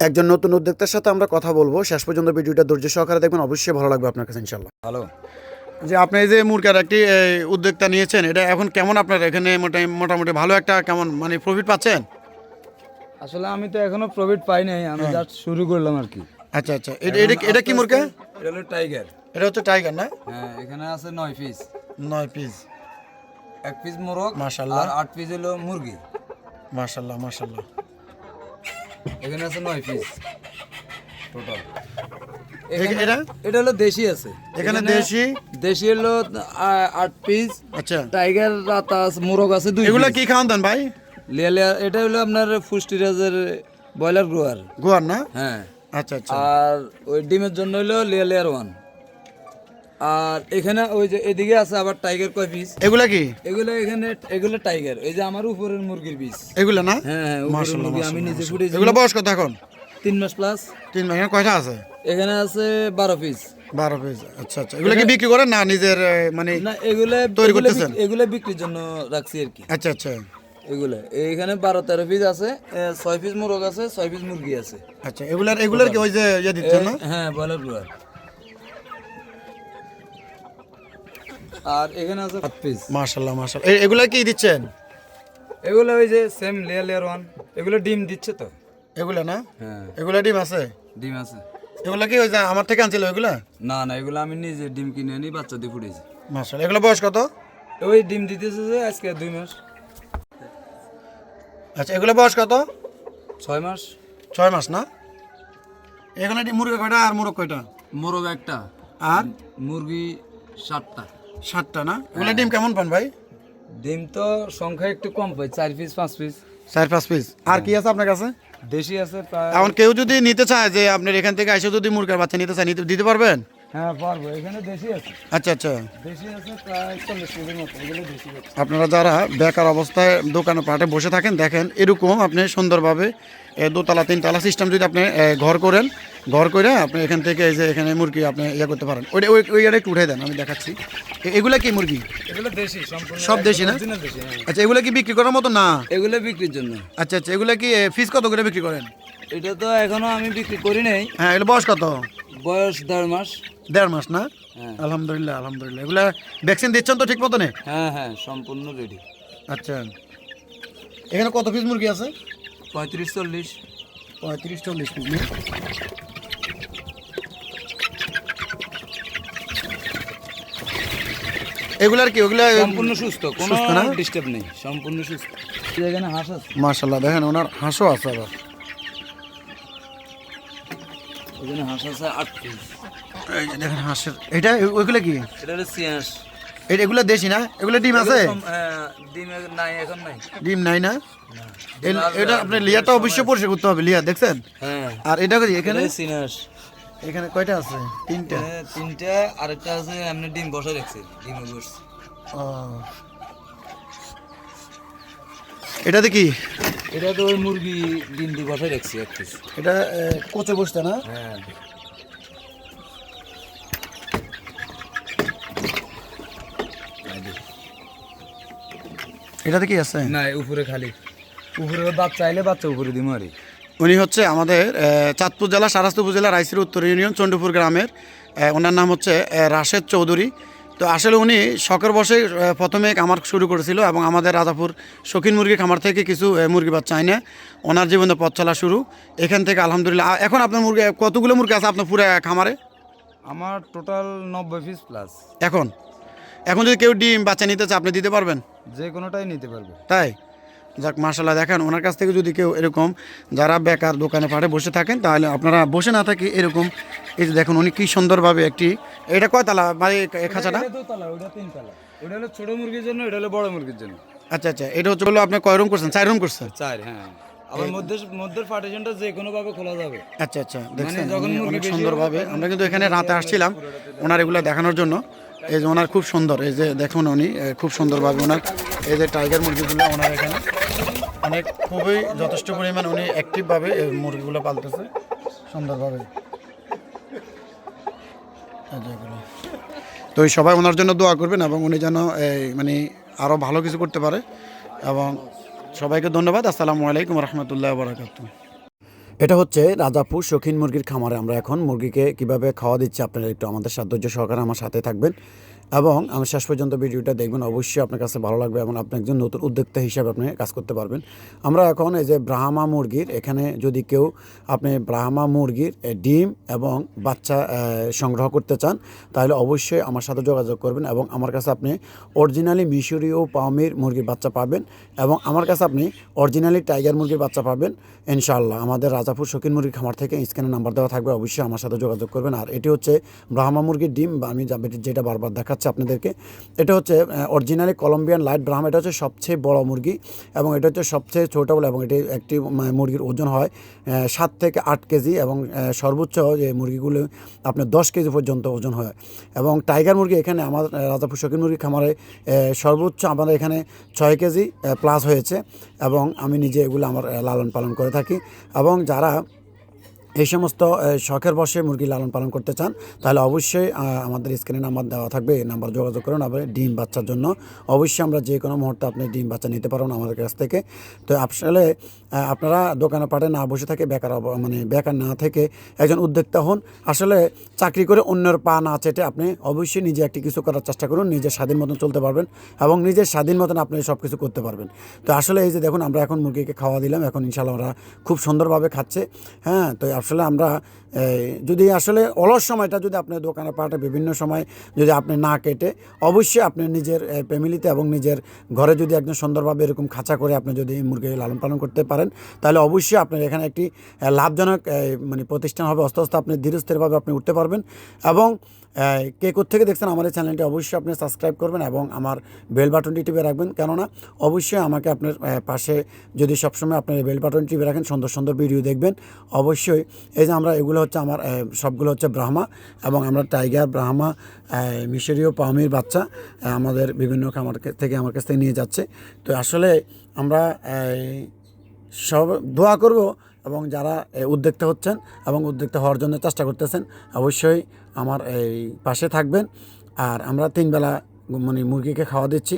একজন নতুন উদ্যোক্তার সাথে আমরা কথা বলব। শেষ পর্যন্ত ভিডিওটা ধৈর্য সহকারে দেখবেন। অবশ্যই ভালো লাগবে আপনার কাছে ইনশাল্লাহ হ্যালো যে আপনি এই যে মুরগার একটি উদ্যোক্তা নিয়েছেন এটা এখন কেমন আপনার এখানে মোটামুটি মোটামুটি ভালো একটা কেমন মানে প্রফিট পাচ্ছেন? আসলে আমি তো এখনও প্রফিট পাই নাই আমি জাস্ট শুরু করলাম আর কি। আচ্ছা আচ্ছা। এটা এটা এটা কি মুরগা? এটা হলো টাইগার এটা হচ্ছে টাইগার না? হ্যাঁ এখানে আছে নয় পিস নয় পিস এক পিস মোরগ মাশাআল্লাহ। আর আট পিস হলো মুরগি। মাশাল্লাহ মাশাল্লাহ এখানে আছে নয় পিস টোটাল এটা? এটা হলো দেশি আছে। এখানে দেশি? দেশি হলো আট পিস আচ্ছা। টাইগার রাতা মোরগ আছে দুই এগুলা কি খাওয়ান দেন ভাই? লিয়া লিয়া এটা হলো আপনার ব্রয়লার গ্রোয়ার না? হ্যাঁ। আচ্ছা আচ্ছা। আর ওই ডিমের জন্য হলো লেয়ার লেয়ার ওয়ান আর এখানে ওই যে এদিকে আছে আবার টাইগার কয় পিস এগুলা কি? এগুলো এখানে এগুলো টাইগার এই যে আমার উপরের মুরগির পিস এগুলা না? হ্যাঁ হ্যাঁ মুরগি আমি নিজে ফুটেছি। এগুলা বয়স কত এখন? তিন মাস প্লাস তিন মাস কয়টা আছে? এখানে আছে বারো পিস বারো পিস আচ্ছা আচ্ছা। এগুলা কি বিক্রি করেন না নিজের মানে না এগুলো তৈরি করতেছেন? এগুলো বিক্রির জন্য রাখছি আর কি। আচ্ছা আচ্ছা। এগুলো। এইখানে বারো তেরো পিস আছে ছয় পিস মুরগ আছে ছয় পিস মুরগি আছে। আচ্ছা এগুলার এগুলার কি ওই যে ইয়ে দিচ্ছেন না? হ্যাঁ ব্রয়লার গ্রোয়ার আর এখানে আছে সাত পিস মাশাল্লাহ মাশাল্লাহ এগুলা কি দিচ্ছেন? এগুলো ওই যে সেম লেয়ার লেয়ার ওয়ান এগুলো ডিম দিচ্ছে তো। এগুলা না? হ্যাঁ। এগুলা ডিম আছে? ডিম আছে। এগুলা কি ওই যে আমার থেকে আনছিল এগুলা? না না এগুলো আমি নিজে ডিম কিনে আনি বাচ্চা দিয়ে ফুটেছি মাশাল্লাহ এগুলা বয়স কত? ওই ডিম দিতেছে যে আজকে দুই মাস। আচ্ছা এগুলা বয়স কত? ছয় মাস। ছয় মাস না? এখানে মুরগি কয়টা আর মোরগ কয়টা? মোরগ একটা। আর? মুরগি সাতটা। সাতটা না? এগুলা ডিম কেমন পান ভাই? ডিম তো সংখ্যা একটু কম পাই চার পিস পাঁচ পিস চার পাঁচ পিস আর কি আছে আপনার কাছে? দেশি আছে এখন কেউ যদি নিতে চায় যে আপনার এখান থেকে এসে যদি মুরগার বাচ্চা নিতে চায় নিতে দিতে পারবেন? হ্যাঁ পারব। এখানে দেশি আছে। আচ্ছা আচ্ছা। দেশি আছে প্রায় চল্লিশ কেজির মতো। এগুলো দেশি আছে। আপনারা যারা বেকার অবস্থায় দোকানে পাটে বসে থাকেন দেখেন এরকম আপনি সুন্দরভাবে দোতলা তিনতলা সিস্টেম যদি আপনি ঘর করেন ঘর করে আপনি এখান থেকে এই যে এখানে মুরগি আপনি ইয়ে করতে পারেন। ওইটা ওই ওই এটা একটু উঠে দেন আমি দেখাচ্ছি। এগুলা কি মুরগি? এগুলো দেশি সব দেশি না? হ্যাঁ। আচ্ছা এগুলা কি বিক্রি করার মতো? না। এগুলো বিক্রির জন্য। আচ্ছা আচ্ছা এগুলা কি ফিস কত করে বিক্রি করেন? এটা তো এখনও আমি বিক্রি করি নাই। হ্যাঁ এগুলো বয়স কত? বয়স দেড় মাস। দেড় মাস না? হ্যাঁ। আলহামদুলিল্লাহ আলহামদুলিল্লাহ। এগুলা ভ্যাকসিন দিচ্ছেন তো ঠিক মতো নেই হ্যাঁ হ্যাঁ সম্পূর্ণ রেডি আচ্ছা। এখানে কত পিস মুরগি আছে? পঁয়ত্রিশ চল্লিশ। পঁয়ত্রিশ চল্লিশ পিস না? এগুলার কি? ওগুলা সম্পূর্ণ সুস্থ কোনো ডিস্টার্ব নেই সম্পূর্ণ সুস্থ। এখানে হাঁস আছে। দেখেন ওনার হাঁসও আছে আবার। এখানে হাঁস আছে আট পিস। দেখেন হাঁসের এটা ওইগুলা কি? এটা হলো সিয়াস এটা এগুলা দেশি না? এগুলা ডিম আছে? ডিম নাই এখন নাই। ডিম নাই না? এটা আপনি লিয়াটা অবশ্যই পরিষ্কার করতে হবে লিয়া দেখছেন? হ্যাঁ। আর এটা কি এখানে? সিনাস এখানে কয়টা আছে? তিনটা? তিনটা আরেকটা আছে এমনি ডিম বসে রাখছে ডিমে বসছে। ও। এটাতে কি এটা তো ওই মুরগি ডিম দিয়ে বসে রাখছি এক পিস এটা কোচে বসতে না? হ্যাঁ। এটাতে কি আছে? না উপরে খালি। উপরে বাচ্চা আইলে বাচ্চা উপরে দিমু আরে উনি হচ্ছে আমাদের চাঁদপুর জেলা সারাস্ত উপজেলা রাইসির উত্তর ইউনিয়ন চণ্ডীপুর গ্রামের। ওনার নাম হচ্ছে রাশেদ চৌধুরী। তো আসলে উনি শখের বসে প্রথমে খামার শুরু করেছিল এবং আমাদের রাজাপুর শখিন মুরগি খামার থেকে কিছু মুরগি বাচ্চা না ওনার জীবনে পথ চলা শুরু। এখান থেকে আলহামদুলিল্লাহ এখন আপনার মুরগি কতগুলো মুরগি আছে আপনার পুরো খামারে? আমার টোটাল নব্বই পিস প্লাস এখন? এখন যদি কেউ ডিম বাচ্চা নিতে চায় আপনি দিতে পারবেন? যে কোনোটাই নিতে পারবে। তাই? যাক মার্শাল্লাহ দেখেন ওনার কাছ থেকে যদি কেউ এরকম যারা বেকার দোকানে পাটে বসে থাকেন তাহলে আপনারা বসে না থাকে এরকম এই যে দেখুন উনি কি সুন্দরভাবে একটি এটা কয়তলা মানে খাঁচাটা? ওটা হলো ছোট মুরগির জন্য এটা হলো বড় মুরগির জন্য। আচ্ছা আচ্ছা এটা হচ্ছে বলল আপনি কয় রুম করছেন? চার রুম করছেন? চার হ্যাঁ। আবার মধ্যে মধ্যের পার্টিশনটা যে কোনো ভাবে খোলা যাবে। আচ্ছা আচ্ছা দেখছেন উনি মুরগি অনেক সুন্দরভাবে আমরা কিন্তু এখানে রাতে আসছিলাম ওনার এগুলো দেখানোর জন্য। এই যে ওনার খুব সুন্দর, এই যে দেখুন উনি খুব সুন্দরভাবে ওনার, এই যে টাইগার মুরগিগুলো ওনার এখানে। অনেক খুবই যথেষ্ট পরিমাণ উনি অ্যাক্টিভভাবে এই মুরগিগুলো পালতেছে, সুন্দরভাবে। তো এই সবাই ওনার জন্য দোয়া করবেন এবং উনি যেন মানে আরও ভালো কিছু করতে পারে। এবং সবাইকে ধন্যবাদ। আসসালামু আলাইকুম রহমতুল্লাহ বারাকাতু এটা হচ্ছে রাজাপুর শৌখিন মুরগির খামারে। আমরা এখন মুরগিকে কীভাবে খাওয়া দিচ্ছি আপনারা একটু আমাদের সাথে ধৈর্য সহকারে আমার সাথে থাকবেন। এবং আমি শেষ পর্যন্ত ভিডিওটা দেখবেন, অবশ্যই আপনার কাছে ভালো লাগবে এবং আপনি একজন নতুন উদ্যোক্তা হিসাবে আপনি কাজ করতে পারবেন। আমরা এখন এই যে ব্রাহ্মা মুরগির, এখানে যদি কেউ আপনি ব্রাহ্মা মুরগির ডিম এবং বাচ্চা সংগ্রহ করতে চান, তাহলে অবশ্যই আমার সাথে যোগাযোগ করবেন এবং আমার কাছে আপনি অরিজিনালি মিশরীয় পামির মুরগির বাচ্চা পাবেন এবং আমার কাছে আপনি অরিজিনালি টাইগার মুরগির বাচ্চা পাবেন, ইনশাআল্লাহ। আমাদের রাজাপুর শকিন মুরগির খামার থেকে স্ক্যানে নাম্বার দেওয়া থাকবে, অবশ্যই আমার সাথে যোগাযোগ করবেন। আর এটি হচ্ছে ব্রাহ্মা মুরগির ডিম, বা আমি যেটা বারবার দেখাচ্ছি আপনাদেরকে, এটা হচ্ছে অরিজিনালি কলম্বিয়ান লাইট ব্রাহ্মা এটা হচ্ছে সবচেয়ে বড় মুরগি এবং এটা হচ্ছে সবচেয়ে ছোটো এবং এটি একটি মুরগির ওজন হয় সাত থেকে আট কেজি এবং সর্বোচ্চ যে মুরগিগুলো আপনার দশ কেজি পর্যন্ত ওজন হয়। এবং টাইগার মুরগি এখানে আমার রাজাপুর শৌখিন মুরগি খামারে সর্বোচ্চ আমাদের এখানে ছয় কেজি প্লাস হয়েছে এবং আমি নিজে এগুলো আমার লালন পালন করে থাকি। এবং যারা এই সমস্ত শখের বসে মুরগি লালন পালন করতে চান, তাহলে অবশ্যই আমাদের স্ক্রিনে নাম্বার দেওয়া থাকবে, এই নাম্বার যোগাযোগ করুন আবার ডিম বাচ্চার জন্য। অবশ্যই আমরা যে কোনো মুহূর্তে আপনি ডিম বাচ্চা নিতে পারবেন আমাদের কাছ থেকে। তো আসলে আপনারা দোকানে পাটে না বসে থাকে, বেকার মানে বেকার না থেকে একজন উদ্যোক্তা হন। আসলে চাকরি করে অন্যের পা না চেটে আপনি অবশ্যই নিজে একটি কিছু করার চেষ্টা করুন, নিজের স্বাধীন মতন চলতে পারবেন এবং নিজের স্বাধীন মতন আপনি সব কিছু করতে পারবেন। তো আসলে এই যে দেখুন, আমরা এখন মুরগিকে খাওয়া দিলাম, এখন ইনশাল্লাহ ওরা খুব সুন্দরভাবে খাচ্ছে। হ্যাঁ তো আসলে আমরা যদি আসলে অলস সময়টা যদি আপনি দোকানে পাটে বিভিন্ন সময় যদি আপনি না কেটে, অবশ্যই আপনি নিজের ফ্যামিলিতে এবং নিজের ঘরে যদি একদম সুন্দরভাবে এরকম খাঁচা করে আপনি যদি মুরগি লালন পালন করতে পারেন তাহলে অবশ্যই আপনার এখানে একটি লাভজনক মানে প্রতিষ্ঠান হবে। আস্তে আস্তে আপনি ধীরস্থিরভাবে আপনি উঠতে পারবেন। এবং কে থেকে দেখছেন আমার এই চ্যানেলটি অবশ্যই আপনি সাবস্ক্রাইব করবেন এবং আমার বেল বাটনটি টিপে রাখবেন। কেননা, অবশ্যই আমাকে আপনার পাশে যদি সবসময় আপনার বেল বাটন টিপে রাখেন, সুন্দর সুন্দর ভিডিও দেখবেন। অবশ্যই, এই যে আমরা, এগুলো হচ্ছে আমার সবগুলো হচ্ছে ব্রাহ্মা এবং আমরা টাইগার, ব্রাহ্মা মিশরীয় পামির বাচ্চা আমাদের বিভিন্ন খামার থেকে আমার কাছ থেকে নিয়ে যাচ্ছে। তো আসলে আমরা সব দোয়া করব এবং যারা উদ্যোক্তা হচ্ছেন এবং উদ্যোক্তা হওয়ার জন্য চেষ্টা করতেছেন, অবশ্যই আমার এই পাশে থাকবেন। আর আমরা তিনবেলা মানে মুরগিকে খাওয়া দিচ্ছি।